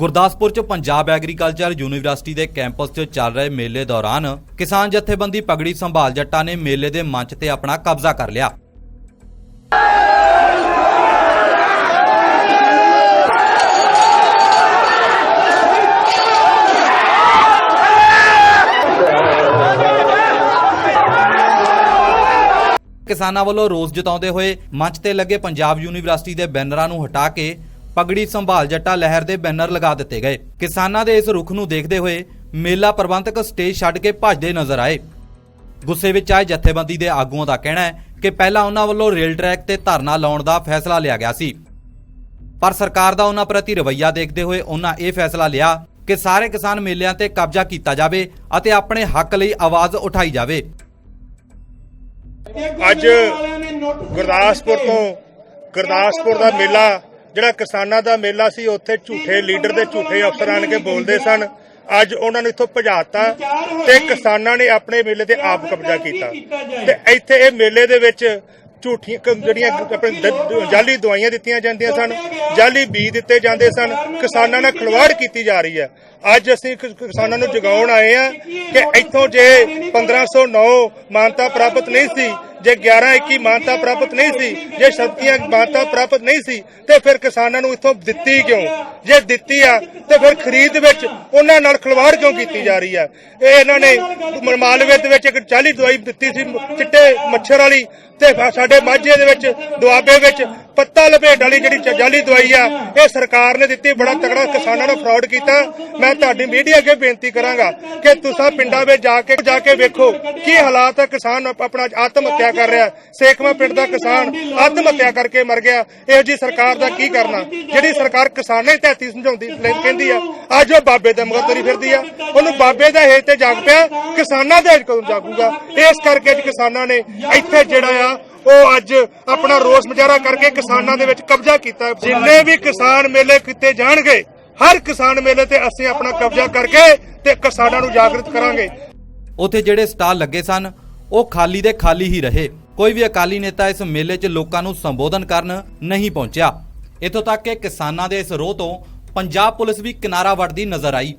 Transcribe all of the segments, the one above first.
ਗੁਰਦਾਸਪੁਰ 'ਚ Punjab agriculture university ਦੇ campus 'ਚ ਚੱਲ ਰਹੇ ਮੇਲੇ ਦੌਰਾਨ ਕਿਸਾਨ ਜਥੇਬੰਦੀ ਪਗੜੀ ਸੰਭਾਲ ਜੱਟਾਂ ਨੇ ਮੇਲੇ ਦੇ ਮੰਚ ਤੇ ਆਪਣਾ ਕਬਜ਼ਾ ਕਰ ਲਿਆ। ਕਿਸਾਨਾਂ ਵੱਲੋਂ ਰੋਸ ਜਤਾਉਂਦੇ ਹੋਏ ਮੰਚ ਤੇ ਲੱਗੇ ਪੰਜਾਬ ਯੂਨੀਵਰਸਿਟੀ ਦੇ ਬੈਨਰਾਂ ਨੂੰ ਹਟਾ ਕੇ ਪਗੜੀ ਸੰਭਾਲ ਜੱਟਾ ਲਹਿਰ ਦੇ ਬੈਨਰ ਲਗਾ ਦਿੱਤੇ ਗਏ। ਕਿਸਾਨਾਂ ਦੇ ਇਸ ਰੁਖ ਨੂੰ ਦੇਖਦੇ ਹੋਏ ਮੇਲਾ ਪ੍ਰਬੰਧਕ ਸਟੇਜ ਛੱਡ ਕੇ ਭੱਜਦੇ ਨਜ਼ਰ ਆਏ। ਗੁੱਸੇ ਵਿੱਚ ਆਏ ਜਥੇਬੰਦੀ ਦੇ ਆਗੂਆਂ ਦਾ ਕਹਿਣਾ ਹੈ ਕਿ ਪਹਿਲਾਂ ਉਹਨਾਂ ਵੱਲੋਂ ਰੇਲ ਟਰੈਕ ਤੇ ਧਰਨਾ ਲਾਉਣ ਦਾ ਫੈਸਲਾ ਲਿਆ ਗਿਆ ਸੀ। ਪਰ ਸਰਕਾਰ ਦਾ ਉਹਨਾਂ ਪ੍ਰਤੀ ਰਵੱਈਆ ਦੇਖਦੇ ਹੋਏ ਉਹਨਾਂ ਇਹ ਫੈਸਲਾ ਲਿਆ ਕਿ ਸਾਰੇ ਕਿਸਾਨ ਮੇਲਿਆਂ ਤੇ ਕਬਜ਼ਾ ਕੀਤਾ ਜਾਵੇ ਅਤੇ ਆਪਣੇ ਹੱਕ ਲਈ ਆਵਾਜ਼ ਉਠਾਈ ਜਾਵੇ। ਅੱਜ ਗੁਰਦਾਸਪੁਰ ਤੋਂ ਗੁਰਦਾਸਪੁਰ ਦਾ ਮੇਲਾ ਜਿਹੜਾ ਕਿਸਾਨਾਂ ਦਾ ਮੇਲਾ ਸੀ ਉੱਥੇ ਝੂਠੇ ਲੀਡਰ ਤੇ ਝੂਠੇ ਅਫਸਰ ਆਣ ਕੇ ਬੋਲਦੇ ਸਨ। ਅੱਜ ਉਹਨਾਂ ਨੂੰ ਇੱਥੋਂ ਭਜਾਤਾ ਤੇ ਕਿਸਾਨਾਂ ਨੇ ਆਪਣੇ ਮੇਲੇ ਤੇ ਆਪ ਕਬਜ਼ਾ ਕੀਤਾ। ਤੇ ਇੱਥੇ ਇਹ ਮੇਲੇ ਦੇ ਵਿੱਚ ਝੂਠੀਆਂ ਜਿਹੜੀਆਂ ਆਪਣੇ ਦ- ਜਾਲੀ ਦਵਾਈਆਂ ਦਿੱਤੀਆਂ ਜਾਂਦੀਆਂ ਸਨ ਜਾਲੀ ਬੀਜ ਦਿੱਤੇ ਜਾਂਦੇ ਸਨ। ਕਿਸਾਨਾਂ ਨਾਲ ਖਿਲਵਾੜ ਕੀਤੀ ਜਾ ਰਹੀ ਹੈ। ਅੱਜ ਅਸੀਂ ਕਿਸਾਨਾਂ ਨੂੰ ਜਗਾਉਣ ਆਏ ਆ ਕਿ ਇੱਥੋਂ ਜੇ 1509 ਮਾਨਤਾ ਪ੍ਰਾਪਤ ਨਹੀਂ ਸੀ ਜੇ 11 21 ਮਾਨਤਾ ਪ੍ਰਾਪਤ ਨਹੀਂ ਸੀ, ਜੇ ਸ਼ਕਤੀਆਂ ਮਾਨਤਾ ਪ੍ਰਾਪਤ ਨਹੀਂ ਸੀ, ਤੇ ਫਿਰ ਕਿਸਾਨਾਂ ਨੂੰ ਇੱਥੋਂ ਦਿੱਤੀ ਕਿਉਂ? ਜੇ ਦਿੱਤੀ ਆ, ਤੇ ਫਿਰ ਖਰੀਦ ਵਿੱਚ ਉਹਨਾਂ ਨਾਲ ਖਿਲਵਾੜ ਕਿਉਂ ਕੀਤੀ ਜਾ ਰਹੀ ਹੈ ਇਹ ਇਹਨਾਂ ਨੇ ਮਾਲਵੇ ਦੇ ਵਿੱਚ ਇੱਕ 40 ਦਵਾਈ ਦਿੱਤੀ ਸੀ, ਚਿੱਟੇ ਮੱਛਰ ਵਾਲੀ, ਤੇ ਸਾਡੇ ਮਾਝੇ ਦੇ ਵਿੱਚ, ਦੁਆਬੇ ਵਿੱਚ ਪੱਤਾ ਲਪੇਟ ਵਾਲੀ ਜਿਹੜੀ ਜਾਲੀ ਦਵਾਈ ਆ, ਇਹ ਸਰਕਾਰ ਨੇ ਦਿੱਤੀ, ਬੜਾ ਤਕੜਾ ਕਿਸਾਨਾਂ ਨੂੰ ਫਰਾਡ ਕੀਤਾ। ਮੈਂ ਤੁਹਾਡੀ ਮੀਡੀਆ ਅੱਗੇ ਬੇਨਤੀ ਕਰਾਂਗਾ ਕਿ ਤੁਸੀਂ ਪਿੰਡਾਂ ਵਿੱਚ ਜਾ ਕੇ ਜਾ ਕੇ ਵੇਖੋ ਕੀ ਹਾਲਾਤ ਹੈ ਕਿਸਾਨ ਆਪਣਾ ਆਤਮ ਹੱਤਿਆ ਕਰ ਰਿਹਾ। ਸੇਖਵਾ ਪਿੰਡ ਦਾ ਕਿਸਾਨ ਆਤਮ ਹੱਤਿਆ ਕਰਕੇ ਮਰ ਗਿਆ। ਇਹੋ ਜੀ ਸਰਕਾਰ ਦਾ ਕੀ ਕਰਨਾ? ਜਿਹੜੀ ਸਰਕਾਰ ਕਿਸਾਨਾਂ ਦੀ ਧਰਤੀ ਸਮਝਾਉਂਦੀ ਕਹਿੰਦੀ ਆ, ਅੱਜ ਉਹ ਬਾਬੇ ਦੇ ਮਗਰ ਤੁਰੀ ਫਿਰਦੀ ਆ। ਉਹਨੂੰ ਬਾਬੇ ਦਾ ਹੇਜ ਤੇ ਜਾਗ ਪਿਆ, ਕਿਸਾਨਾਂ ਦੇ ਹੇਜ ਕਦੋਂ ਜਾਗੂਗਾ? ਇਸ ਕਰਕੇ ਅੱਜ ਕਿਸਾਨਾਂ ਨੇ ਇੱਥੇ ਜਿਹੜਾ ਆ ਉਹ ਅੱਜ ਆਪਣਾ ਰੋਸ ਮੁਜ਼ਾਹਰਾ ਕਰਕੇ ਕਿਸਾਨਾਂ ਦੇ ਵਿੱਚ ਕਬਜ਼ਾ ਕੀਤਾ ਜਿੰਨੇ ਵੀ ਕਿਸਾਨ ਮੇਲੇ ਕੀਤੇ ਜਾਣਗੇ ਹਰ ਕਿਸਾਨ ਮੇਲੇ ਤੇ ਅਸੀਂ ਆਪਣਾ ਕਬਜ਼ਾ ਕਰਕੇ ਤੇ ਕਿਸਾਨਾਂ ਨੂੰ ਜਾਗਰਤ ਕਰਾਂਗੇ। ਉੱਥੇ ਜਿਹੜੇ ਸਟਾਲ ਲੱਗੇ ਸਨ ਉਹ ਖਾਲੀ ਦੇ ਖਾਲੀ ਹੀ ਰਹੇ। ਕੋਈ ਵੀ ਅਕਾਲੀ ਨੇਤਾ ਇਸ ਮੇਲੇ 'ਚ ਲੋਕਾਂ ਨੂੰ ਸੰਬੋਧਨ ਕਰਨ ਨਹੀਂ ਪਹੁੰਚਿਆ। ਇੱਥੋਂ ਤੱਕ ਕਿ ਕਿਸਾਨਾਂ ਦੇ ਇਸ ਰੋਹ ਤੋਂ ਪੰਜਾਬ ਪੁਲਿਸ ਵੀ ਕਿਨਾਰਾ ਵੜਦੀ ਨਜ਼ਰ ਆਈ।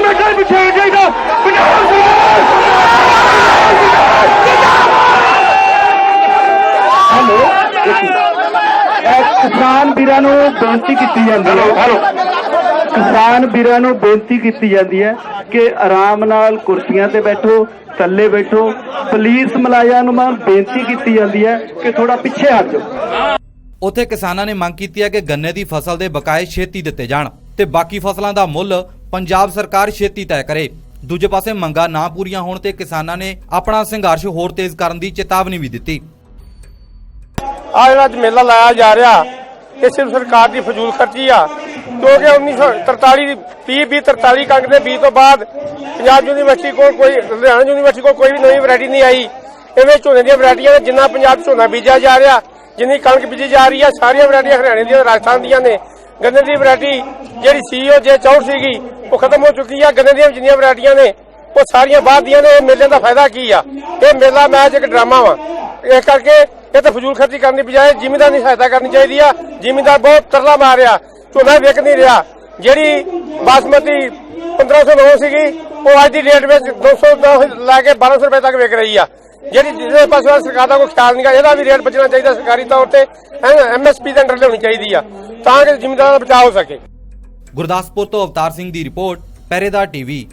ਨਸ਼ਾ ਵਿਛਾਉਣਾ ਚਾਹੀਦਾ ਪੰਜਾਬ ਹਲੋ ਕਿਸਾਨ ਵੀਰਾਂ ਨੂੰ ਬੇਨਤੀ ਕੀਤੀ ਜਾਂਦੀ ਹੈ। ਹਲੋ ਕਿਸਾਨ ਵੀਰਾਂ ਨੂੰ ਬੇਨਤੀ ਕੀਤੀ ਜਾਂਦੀ ਹੈ ਕਿ ਆਰਾਮ ਨਾਲ ਕੁਰਸੀਆਂ ਤੇ ਬੈਠੋ ਥੱਲੇ ਬੈਠੋ। ਪੁਲਿਸ ਮੁਲਾਜ਼ਮਾਂ ਨੂੰ ਮੈਂ ਬੇਨਤੀ ਕੀਤੀ ਜਾਂਦੀ ਹੈ ਕਿ ਥੋੜਾ ਪਿੱਛੇ ਹਟ ਜਾਓ। ਉੱਥੇ ਕਿਸਾਨਾਂ ਨੇ ਮੰਗ ਕੀਤੀ ਹੈ ਕਿ ਗੰਨੇ ਦੀ ਫਸਲ ਦੇ ਬਕਾਏ ਛੇਤੀ ਦਿੱਤੇ ਜਾਣ ਤੇ ਬਾਕੀ ਫਸਲਾਂ ਦਾ ਮੁੱਲ ਪੰਜਾਬ ਸਰਕਾਰ ਛੇਤੀ ਤੈਅ ਕਰੇ। ਦੂਜੇ ਪਾਸੇ ਮੰਗਾਂ ਨਾ ਪੂਰੀਆਂ ਹੋਣ ਤੇ ਕਿਸਾਨਾਂ ਨੇ ਆਪਣਾ ਸੰਘਰਸ਼ ਹੋਰ ਤੇਜ਼ ਕਰਨ ਦੀ ਚੇਤਾਵਨੀ ਵੀ ਦਿੱਤੀ। ਆ ਜਿਹੜਾ ਅੱਜ ਮੇਲਾ ਲਾਇਆ ਜਾ ਰਿਹਾ, ਇਹ ਸਿਰਫ ਸਰਕਾਰ ਦੀ ਫਜ਼ੂਲ ਖਰਚੀ ਆ। ਕਿਉਂਕਿ 1943 ਦੀ 30 20 43 ਕੰਗ ਦੇ 20 ਤੋਂ ਬਾਅਦ ਪੰਜਾਬ ਯੂਨੀਵਰਸਿਟੀ ਕੋਲ ਕੋਈ, ਲੁਧਿਆਣਾ ਯੂਨੀਵਰਸਿਟੀ ਕੋਲ ਕੋਈ ਵੀ ਨਵੀਂ ਵੈਰਾਈਟੀ ਨਹੀਂ ਆਈ। ਐਵੇਂ ਝੋਨੇ ਦੀਆਂ ਵੈਰਾਈਟੀਆਂ ਨੇ, ਜਿੰਨਾ ਪੰਜਾਬ ਝੋਨਾ ਬੀਜਿਆ ਜਾ ਰਿਹਾ, ਜਿੰਨੀ ਕਣਕ ਬੀਜੀ ਜਾ ਰਹੀ ਆ, ਸਾਰੀਆਂ ਵੈਰਾਈਟੀਆਂ ਹਰਿਆਣੇ ਦੀਆਂ, ਰਾਜਸਥਾਨ ਦੀਆਂ ਨੇ। ਗੰਨੇ ਦੀ ਵੈਰਾਈਟੀ ਜਿਹੜੀ ਸੀਓ ਜੇ 64 ਸੀਗੀ, ਉਹ ਖਤਮ ਹੋ ਚੁੱਕੀ ਆ। ਗੰਨੇ ਦੀਆਂ ਜਿੰਨੀਆਂ ਵੈਰਾਈਟੀਆਂ ਨੇ, ਉਹ ਸਾਰੀਆਂ ਬਾਅਦ ਦੀਆਂ ਨੇ। ਇਹ ਮੇਲੇ ਦਾ ਫਾਇਦਾ ਕੀ ਆ? ਇਹ ਮੇਲਾ ਮੈਚ ਇੱਕ ਡਰਾਮਾ ਵਾ। ਇਸ ਕਰਕੇ ਇਹ ਤਾਂ ਫਜ਼ੂਲ ਖਰਚੀ ਕਰਨ ਦੀ ਬਜਾਏ ਜ਼ਿਮੀਂਦਾਰ ਦੀ ਸਹਾਇਤਾ ਕਰਨੀ ਚਾਹੀਦੀ ਆ। ਜ਼ਿਮੀਂਦਾਰ ਬਹੁਤ ਤਰਲਾ ਮਾਰ ਰਿਹਾ, ਝੋਨਾ ਵਿਕ ਨਹੀਂ ਰਿਹਾ। ਜਿਹੜੀ ਬਾਸਮਤੀ 1509 ਸੀਗੀ, ਉਹ ਅੱਜ ਦੀ ਡੇਟ ਵਿੱਚ 200 ਤੋਂ ਲੈ ਕੇ 1200 ਰੁਪਏ ਤੱਕ ਵਿਕ ਰਹੀ ਆ। ਜਿਹੜੀ ਜਿਹਦੇ ਪਾਸੇ ਸਰਕਾਰ ਦਾ ਕੋਈ ਖਿਆਲ ਨਹੀਂਗਾ ਇਹਦਾ ਵੀ ਰੇਟ ਬਚਣਾ ਚਾਹੀਦਾ ਸਰਕਾਰੀ ਤੌਰ ਤੇ ਐਮਐਸਪੀ ਦੇ ਅੰਡਰ ਲਿਆਉਣੀ ਚਾਹੀਦੀ ਆ, ਤਾਂ ਕਿ ਜ਼ਿਮੀਂਦਾਰਾਂ ਦਾ ਬਚਾਅ ਹੋ ਸਕੇ। ਗੁਰਦਾਸਪੁਰ ਤੋਂ ਅਵਤਾਰ ਸਿੰਘ ਦੀ ਰਿਪੋਰਟ ਪਹਿਰੇਦਾਰ ਟੀਵੀ।